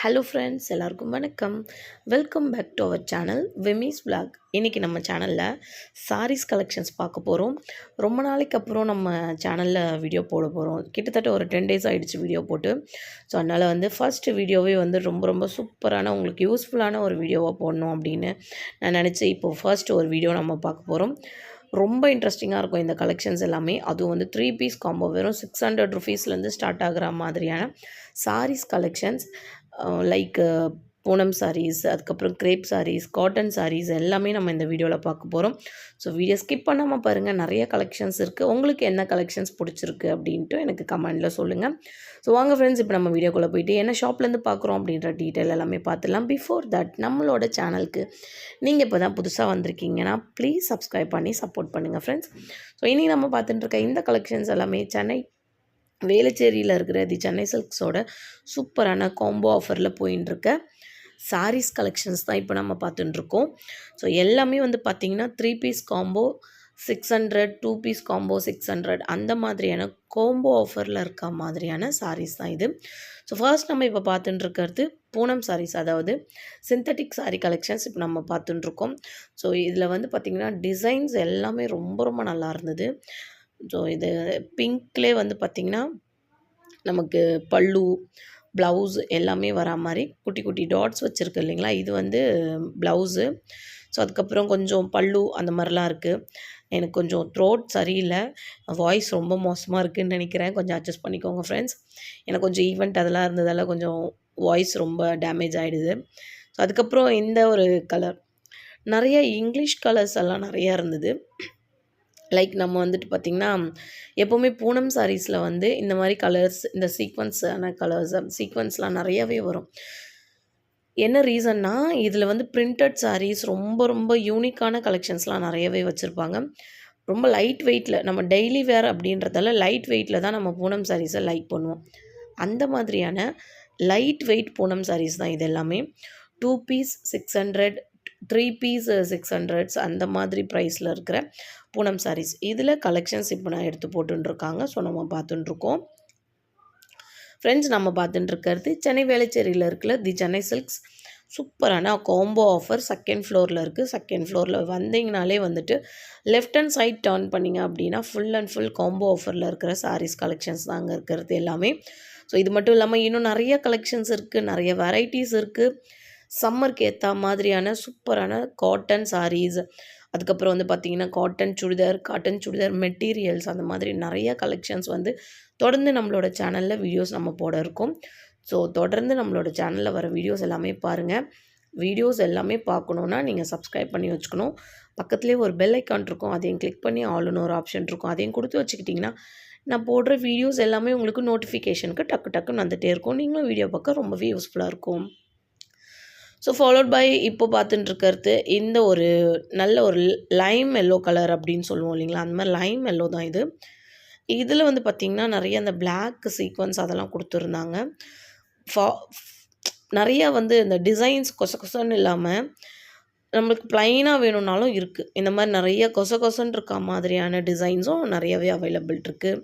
Hello friends எல்லாருக்கும் வணக்கம். Welcome back to our channel விமிஸ் blog இன்றைக்கி நம்ம சேனலில் சாரீஸ் கலெக்ஷன்ஸ் பார்க்க போகிறோம் ரொம்ப நாளைக்கு அப்புறம் நம்ம சேனலில் வீடியோ போட போகிறோம் கிட்டத்தட்ட ஒரு டென் டேஸ் ஆகிடுச்சு வீடியோ போட்டு. ஸோ அதனால் வந்து ஃபஸ்ட்டு வீடியோவே வந்து ரொம்ப ரொம்ப சூப்பரான உங்களுக்கு யூஸ்ஃபுல்லான ஒரு வீடியோவாக போடணும் அப்படின்னு நான் நினச்சி இப்போது ஃபர்ஸ்ட் ஒரு வீடியோ நம்ம பார்க்க போகிறோம் ரொம்ப இன்ட்ரெஸ்டிங்காக இருக்கும் இந்த கலெக்ஷன்ஸ் எல்லாமே. அதுவும் வந்து த்ரீ பீஸ் காம்போ வெறும் சிக்ஸ் ஹண்ட்ரட் ருபீஸ்லேருந்து ஸ்டார்ட் ஆகிற மாதிரியான sarees collections like Poonam sarees அதுக்கப்புறம் கிரேப் சாரீஸ் காட்டன் சாரீஸ் எல்லாமே நம்ம இந்த வீடியோவில் பார்க்க போகிறோம் ஸோ வீடியோ ஸ்கிப் பண்ணாமல் பாருங்கள் நிறைய கலெக்ஷன்ஸ் இருக்குது உங்களுக்கு என்ன கலெக்ஷன்ஸ் பிடிச்சிருக்கு அப்படின்ட்டு எனக்கு கமெண்டில் சொல்லுங்கள் ஸோ வாங்க ஃப்ரெண்ட்ஸ் இப்போ நம்ம வீடியோக்குள்ளே போயிட்டு என்ன ஷாப்லேருந்து பார்க்குறோம் அப்படின்ற டீட்டெயில் எல்லாமே பார்த்துலாம் பிஃபோர் தட் நம்மளோட சேனலுக்கு நீங்கள் இப்போ தான் புதுசாக வந்திருக்கீங்கன்னா ப்ளீஸ் சப்ஸ்கிரைப் பண்ணி சப்போர்ட் பண்ணுங்கள் ஃப்ரெண்ட்ஸ் ஸோ இன்றைக்கி நம்ம பார்த்துட்டு இருக்க இந்த கலெக்ஷன்ஸ் எல்லாமே சென்னை வேளச்சேரியில் இருக்கிற தி சென்னை சில்க்ஸோட சூப்பரான காம்போ ஆஃபரில் போயின்னு இருக்க சாரீஸ் கலெக்ஷன்ஸ் தான் இப்போ நம்ம பார்த்துட்டுருக்கோம் ஸோ எல்லாமே வந்து பார்த்திங்கன்னா three piece combo six hundred two piece combo six hundred அந்த மாதிரியான காம்போ ஆஃபரில் இருக்க மாதிரியான சாரீஸ் தான் இது. ஸோ ஃபர்ஸ்ட் நம்ம இப்போ பார்த்துட்டுருக்கிறது பூனம் சாரீஸ் அதாவது சிந்தட்டிக் சாரீ கலெக்ஷன்ஸ் இப்போ நம்ம பார்த்துட்டுருக்கோம் ஸோ இதில் வந்து பார்த்திங்கன்னா டிசைன்ஸ் எல்லாமே ரொம்ப ரொம்ப நல்லா இருந்தது. ஸோ இது பிங்க்லே வந்து பார்த்திங்கன்னா நமக்கு பல்லு ப்ளவுஸ் எல்லாமே வரா மாதிரி குட்டி குட்டி டாட்ஸ் வச்சுருக்கு இல்லைங்களா? இது வந்து ப்ளவுஸு. ஸோ அதுக்கப்புறம் கொஞ்சம் பல்லு அந்த மாதிரிலாம் இருக்குது எனக்கு கொஞ்சம் த்ரோட் சரியில்லை. வாய்ஸ் ரொம்ப மோசமாக இருக்குதுன்னு நினைக்கிறேன். கொஞ்சம் அட்ஜஸ்ட் பண்ணிக்கோங்க ஃப்ரெண்ட்ஸ். எனக்கு கொஞ்சம் ஈவெண்ட் அதெல்லாம் இருந்ததால் கொஞ்சம் வாய்ஸ் ரொம்ப டேமேஜ் ஆகிடுது ஸோ அதுக்கப்புறம் இந்த ஒரு கலர். நிறைய இங்கிலீஷ் கலர்ஸ் எல்லாம் நிறையா இருந்தது. லைக் நம்ம வந்துட்டு பார்த்திங்கன்னா எப்போவுமே பூனம் சாரீஸில் வந்து இந்த மாதிரி கலர்ஸ் இந்த சீக்வன்ஸான கலர்ஸ் சீக்வன்ஸ்லாம் நிறையாவே வரும். என்ன ரீசன்னா இதில் வந்து பிரிண்டட் சாரீஸ் ரொம்ப ரொம்ப யூனிக்கான கலெக்ஷன்ஸ்லாம் நிறையவே வச்சுருப்பாங்க. ரொம்ப லைட் வெயிட்டில் நம்ம டெய்லி வேர் அப்படின்றதால லைட் வெயிட்டில் தான் நம்ம பூனம் சாரீஸை லைக் பண்ணுவோம். அந்த மாதிரியான லைட் வெயிட் பூனம் சாரீஸ் தான் இது எல்லாமே. Two piece six hundred three piece six hundreds அந்த மாதிரி ப்ரைஸில் இருக்கிற பூனம் சாரீஸ். இதில் கலெக்ஷன்ஸ் இப்போ நான் எடுத்து போட்டுருக்காங்க ஸோ நம்ம பார்த்துட்டுருக்கோம் ஃப்ரெண்ட்ஸ் நம்ம பார்த்துட்டுருக்கிறது சென்னை வேளச்சேரியில் இருக்கிற தி சென்னை சில்க்ஸ். சூப்பரான காம்போ ஆஃபர் செகண்ட் ஃப்ளோரில் இருக்குது செகண்ட் ஃப்ளோரில் வந்தீங்கனாலே வந்துட்டு லெஃப்ட் அண்ட் சைட் டர்ன் பண்ணிங்க அப்படின்னா ஃபுல் அண்ட் ஃபுல் காம்போ ஆஃபரில் இருக்கிற சாரீஸ் கலெக்ஷன்ஸ் தாங்க இருக்கிறது எல்லாமே. ஸோ இது மட்டும் இல்லாமல் இன்னும் நிறைய கலெக்ஷன்ஸ் இருக்குது நிறைய வெரைட்டிஸ் இருக்குது சம்மருக்கு ஏற்ற மாதிரியான சூப்பரான காட்டன் சாரீஸ் அதுக்கப்புறம் வந்து பார்த்திங்கன்னா cotton churidar cotton churidar materials அந்த மாதிரி நிறைய கலெக்ஷன்ஸ் வந்து தொடர்ந்து நம்மளோட சேனலில் வீடியோஸ் நம்ம போட இருக்கோம். ஸோ தொடர்ந்து நம்மளோட சேனலில் வர வீடியோஸ் எல்லாமே பாருங்கள் வீடியோஸ் எல்லாமே பார்க்கணுன்னா நீங்கள் சப்ஸ்கிரைப் பண்ணி வச்சுக்கணும். பக்கத்துலேயே ஒரு பெல் ஐக்கான் இருக்கும். அதையும் கிளிக் பண்ணி ஆளுன்னு ஒரு ஆப்ஷன் இருக்கும். அதையும் கொடுத்து வச்சுக்கிட்டிங்கன்னா நான் போடுற வீடியோஸ் எல்லாமே உங்களுக்கு நோட்டிஃபிகேஷனுக்கு டக்கு டக்குன்னு வந்துகிட்டே இருக்கும். நீங்களும் வீடியோ பார்க்க ரொம்பவே யூஸ்ஃபுல்லாக இருக்கும். ஸோ ஃபாலோட் பை இப்போ பார்த்துட்டு இருக்கிறது இந்த ஒரு நல்ல ஒரு லைம் எல்லோ கலர் அப்படின்னு சொல்லுவோம் இல்லைங்களா? அந்த மாதிரி லைம் எல்லோ தான் இது. இதில் வந்து பார்த்திங்கன்னா நிறைய அந்த பிளாக் சீக்வன்ஸ் அதெல்லாம் கொடுத்துருந்தாங்க. ஃபா நிறையா வந்து இந்த டிசைன்ஸ் கொச கொசன்னு இல்லாமல் நம்மளுக்கு ப்ளைனாக வேணும்னாலும் இருக்குது இந்த மாதிரி நிறைய கொச கொசன் இருக்க மாதிரியான டிசைன்ஸும் நிறையவே அவைலபிள் இருக்குது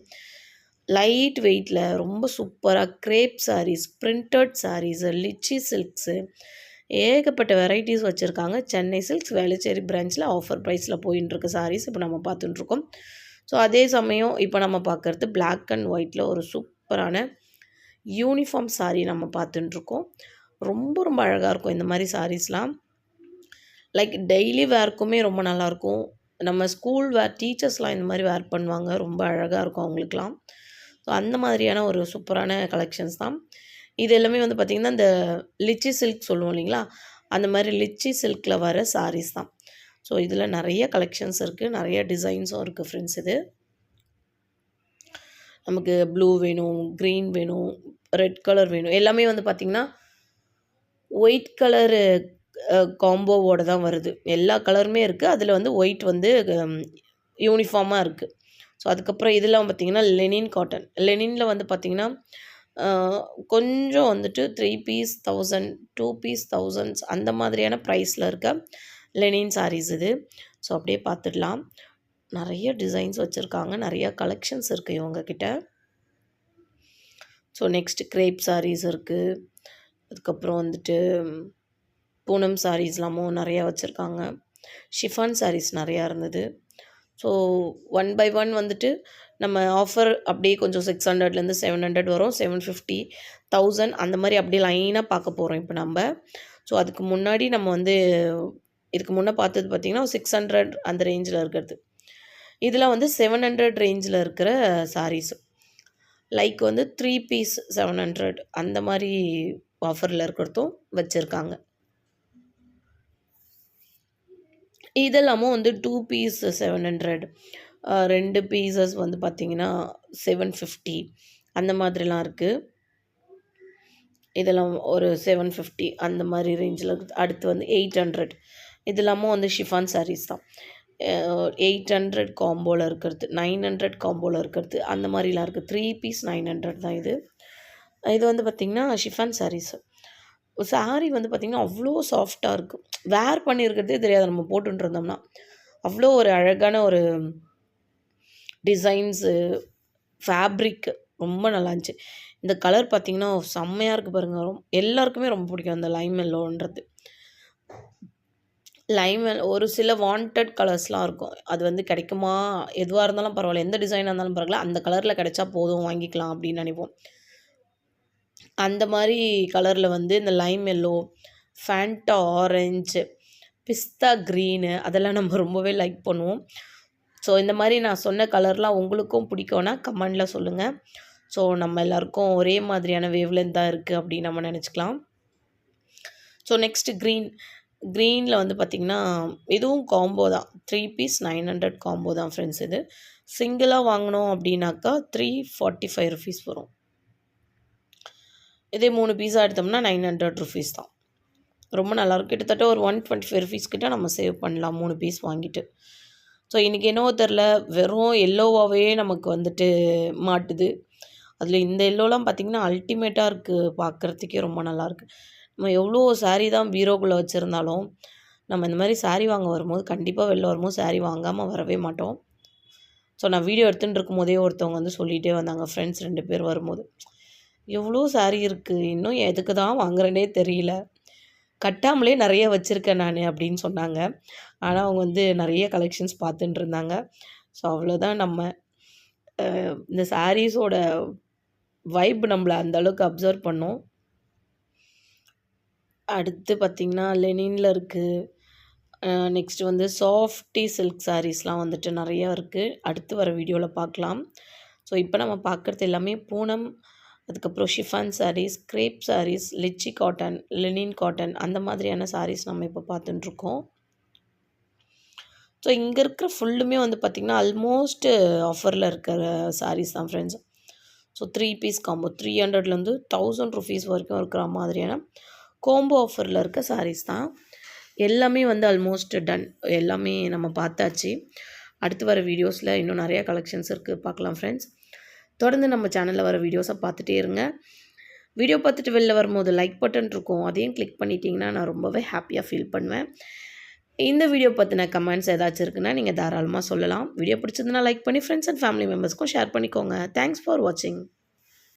லைட் வெயிட்டில் ரொம்ப சூப்பராக crepe saris printed saris litchi silks ஏகப்பட்ட வெரைட்டிஸ் வச்சுருக்காங்க. சென்னை சில்க்ஸ் வேளச்சேரி பிரான்ச்சில் ஆஃபர் ப்ரைஸில் போயின்ட்டுருக்கு சாரீஸ் இப்போ நம்ம பார்த்துட்டுருக்கோம் ஸோ அதே சமயம் இப்போ நம்ம பார்க்குறது பிளாக் அண்ட் ஒயிட்டில் ஒரு சூப்பரான யூனிஃபார்ம் சாரீ நம்ம பார்த்துட்டுருக்கோம் ரொம்ப ரொம்ப அழகாக இருக்கும் இந்த மாதிரி சாரீஸ்லாம் லைக் டெய்லி வேர்க்குமே ரொம்ப நல்லாயிருக்கும் நம்ம ஸ்கூல் வேர் டீச்சர்ஸ்லாம் இந்த மாதிரி வேர் பண்ணுவாங்க. ரொம்ப அழகாக இருக்கும் அவங்களுக்குலாம். ஸோ அந்த மாதிரியான ஒரு சூப்பரான கலெக்ஷன்ஸ் தான். இது எல்லாமே வந்து பார்த்திங்கன்னா இந்த லிச்சி சில்க் சொல்லுவோம் இல்லைங்களா? அந்த மாதிரி லிச்சி சில்கில் வர சாரீஸ் தான். ஸோ இதில் நிறைய கலெக்ஷன்ஸ் இருக்குது நிறைய டிசைன்ஸும் இருக்குது ஃப்ரெண்ட்ஸ் இது. நமக்கு ப்ளூ வேணும் க்ரீன் வேணும் ரெட் கலர் வேணும். எல்லாமே வந்து பார்த்திங்கன்னா ஒயிட் கலரு காம்போவோட தான் வருது. எல்லா கலருமே இருக்குது அதில் வந்து ஒயிட் வந்து யூனிஃபார்மாக இருக்குது ஸோ அதுக்கப்புறம் இதெல்லாம் பார்த்திங்கன்னா லெனின் காட்டன் லெனினில் வந்து பார்த்திங்கன்னா கொஞ்சம் வந்துட்டு three piece thousand two piece thousands அந்த மாதிரியான ப்ரைஸில் இருக்க லெனின் சாரீஸ் இது. ஸோ அப்படியே பார்த்துடலாம் நிறைய டிசைன்ஸ் வச்சுருக்காங்க. நிறைய கலெக்ஷன்ஸ் இருக்குது இவங்கக்கிட்ட ஸோ நெக்ஸ்ட்டு கிரேப் சாரீஸ் இருக்குது அதுக்கப்புறம் வந்துட்டு பூனம் சாரீஸ்லாமும் நிறையா வச்சுருக்காங்க. ஷிஃபான் சாரீஸ் நிறையா இருந்தது. ஸோ ஒன் பை ஒன் வந்துட்டு நம்ம ஆஃபர் அப்படியே கொஞ்சம் சிக்ஸ் ஹண்ட்ரட்லேருந்து செவன் ஹண்ட்ரட் வரும். செவன் ஃபிஃப்டி தௌசண்ட் அந்த மாதிரி அப்படியே லைனாக பார்க்க போகிறோம் இப்போ நம்ம. ஸோ அதுக்கு முன்னாடி நம்ம வந்து இதுக்கு முன்னே பார்த்தது பார்த்திங்கன்னா சிக்ஸ் ஹண்ட்ரட் அந்த ரேஞ்சில் இருக்கிறது. இதில் வந்து செவன் ஹண்ட்ரட் ரேஞ்சில் இருக்கிற சாரீஸ் லைக் வந்து த்ரீ பீஸ் செவன் ஹண்ட்ரட் அந்த மாதிரி ஆஃபரில் இருக்கிறதும் வச்சுருக்காங்க. இதெல்லாமும் வந்து டூ பீஸ் செவன் ஹண்ட்ரட் ரெண்டு பீசஸ் வந்து பார்த்திங்கன்னா செவன் ஃபிஃப்டி அந்த மாதிரிலாம் இருக்குது இதெல்லாம் ஒரு செவன் ஃபிஃப்டி அந்த மாதிரி ரேஞ்சில் இருக்குது அடுத்து வந்து எயிட் ஹண்ட்ரட் இது இல்லாமல் வந்து ஷிஃபான் சாரீஸ் தான். எயிட் ஹண்ட்ரட் காம்போவில் இருக்கிறது நைன் ஹண்ட்ரட் காம்போவில் இருக்கிறது அந்த மாதிரிலாம் இருக்குது த்ரீ பீஸ் நைன் ஹண்ட்ரட் தான் இது. இது வந்து பார்த்திங்கன்னா ஷிஃபான் சாரீஸ் சாரீ வந்து பார்த்திங்கன்னா அவ்வளோ சாஃப்டாக இருக்கும் வேர் பண்ணியிருக்கிறதே தெரியாது. நம்ம போட்டுருந்தோம்னா அவ்வளோ ஒரு அழகான ஒரு டிசைன்ஸு ஃபேப்ரிக் ரொம்ப நல்லா இருந்துச்சு. இந்த கலர் பார்த்திங்கன்னா செம்மையாக இருக்குது பாருங்கள் ரொம்ப எல்லாருக்குமே ரொம்ப பிடிக்கும் அந்த லைம் எல்லோன்றது லைம் ஒரு சில வாண்டட் கலர்ஸ்லாம் இருக்கும். அது வந்து கிடைக்குமா? எதுவாக இருந்தாலும் பரவாயில்ல. எந்த டிசைனாக இருந்தாலும் பரவாயில்ல. அந்த கலரில் கிடைச்சா போதும் வாங்கிக்கலாம் அப்படின்னு நினைப்போம். அந்த மாதிரி கலரில் வந்து இந்த lime yellow Fanta orange pista green அதெல்லாம் நம்ம ரொம்பவே லைக் பண்ணுவோம். ஸோ இந்த மாதிரி நான் சொன்ன கலர்லாம் உங்களுக்கும் பிடிக்கும்னா கமெண்டில் சொல்லுங்கள் ஸோ நம்ம எல்லாருக்கும் ஒரே மாதிரியான வேவ்லென்த் தான் இருக்குது அப்படின்னு நம்ம நினச்சிக்கலாம். ஸோ நெக்ஸ்ட்டு க்ரீன் க்ரீனில் வந்து பார்த்திங்கன்னா இதுவும் காம்போ தான். Three piece nine hundred combo தான் ஃப்ரெண்ட்ஸ் இது. சிங்கிளாக வாங்கினோம் அப்படின்னாக்கா த்ரீ ஃபார்ட்டி ஃபைவ் ருபீஸ் வரும். இதே மூணு பீஸாக எடுத்தோம்னா நைன் ஹண்ட்ரட் ருபீஸ் தான். ரொம்ப நல்லாயிருக்கும் கிட்டத்தட்ட ஒரு ஒன் டுவெண்ட்டி ஃபைவ் ருபீஸ் கிட்ட நம்ம சேவ் பண்ணலாம் மூணு பீஸ் வாங்கிட்டு. ஸோ இன்றைக்கி என்னவோ தெரில வெறும் எல்லோவாகவே நமக்கு வந்துட்டு மாட்டுது. அதில் இந்த எல்லோலாம் பார்த்திங்கன்னா அல்டிமேட்டாக இருக்குது பார்க்குறதுக்கே ரொம்ப நல்லாயிருக்கு நம்ம எவ்வளோ சாரீ தான் பீரோக்குள்ளே வச்சுருந்தாலும் நம்ம இந்த மாதிரி சாரீ வாங்க வரும்போது கண்டிப்பாக வெளில வரும்போது சாரீ வாங்காமல் வரவே மாட்டோம். ஸோ நான் வீடியோ எடுத்துகிட்டு இருக்கும் போதே ஒருத்தவங்க வந்து சொல்லிகிட்டே வந்தாங்க ஃப்ரெண்ட்ஸ் ரெண்டு பேர் வரும்போது. எவ்வளோ சாரீ இருக்குது இன்னும் எதுக்கு தான் வாங்குறேனே தெரியல. கட்டாமலே நிறைய வச்சுருக்கேன் நான் அப்படின்னு சொன்னாங்க. ஆனால் அவங்க வந்து நிறைய கலெக்ஷன்ஸ் பார்த்துட்டு இருந்தாங்க. ஸோ அவ்வளோதான் நம்ம இந்த சாரீஸோட வைப் நம்மளை அந்தளவுக்கு அப்சர்வ் பண்ணோம். அடுத்து பார்த்திங்கன்னா லெனினில் இருக்குது நெக்ஸ்ட்டு வந்து சாஃப்டி சில்க் சாரீஸ்லாம் வந்துட்டு நிறையா இருக்குது அடுத்து வர வீடியோவில் பார்க்கலாம். ஸோ இப்போ நம்ம பார்க்குறது எல்லாமே பூனம் அதுக்கப்புறம் chiffon sarees crepe sarees litchi cotton linen cotton அந்த மாதிரியான சாரீஸ் நம்ம இப்போ பார்த்துட்டுருக்கோம். ஸோ இங்கே இருக்கிற ஃபுல்லுமே வந்து பார்த்திங்கன்னா ஆல்மோஸ்ட் ஆஃபரில் இருக்கிற சாரீஸ் தான் friends so three piece combo three ஹண்ட்ரட்லேருந்து தௌசண்ட் ருபீஸ் வரைக்கும் இருக்கிற மாதிரியான கோம்போ ஆஃபரில் இருக்க சாரீஸ் தான். எல்லாமே வந்து ஆல்மோஸ்ட் டன் எல்லாமே நம்ம பார்த்தாச்சு. அடுத்து வர வீடியோஸில் இன்னும் நிறையா கலெக்ஷன்ஸ் இருக்குது பார்க்கலாம் ஃப்ரெண்ட்ஸ் தொடர்ந்து நம்ம சேனலில் வர வீடியோஸை பார்த்துட்டே இருங்க. வீடியோ பார்த்துட்டு வெளில வரும்போது லைக் பட்டன் இருக்கும். அதையும் கிளிக் பண்ணிட்டீங்கன்னா நான் ரொம்பவே ஹாப்பியாக ஃபீல் பண்ணுவேன். இந்த வீடியோ பற்றின கமெண்ட்ஸ் ஏதாச்சும் இருக்குன்னா நீங்கள் தாராளமாக சொல்லலாம். வீடியோ பிடிச்சதுன்னா லைக் பண்ணி ஃப்ரெண்ட்ஸ் அண்ட் ஃபேமிலி மெம்பர்ஸ்க்கும் ஷேர் பண்ணிக்கோங்க. தேங்க்ஸ் ஃபார் வாட்சிங்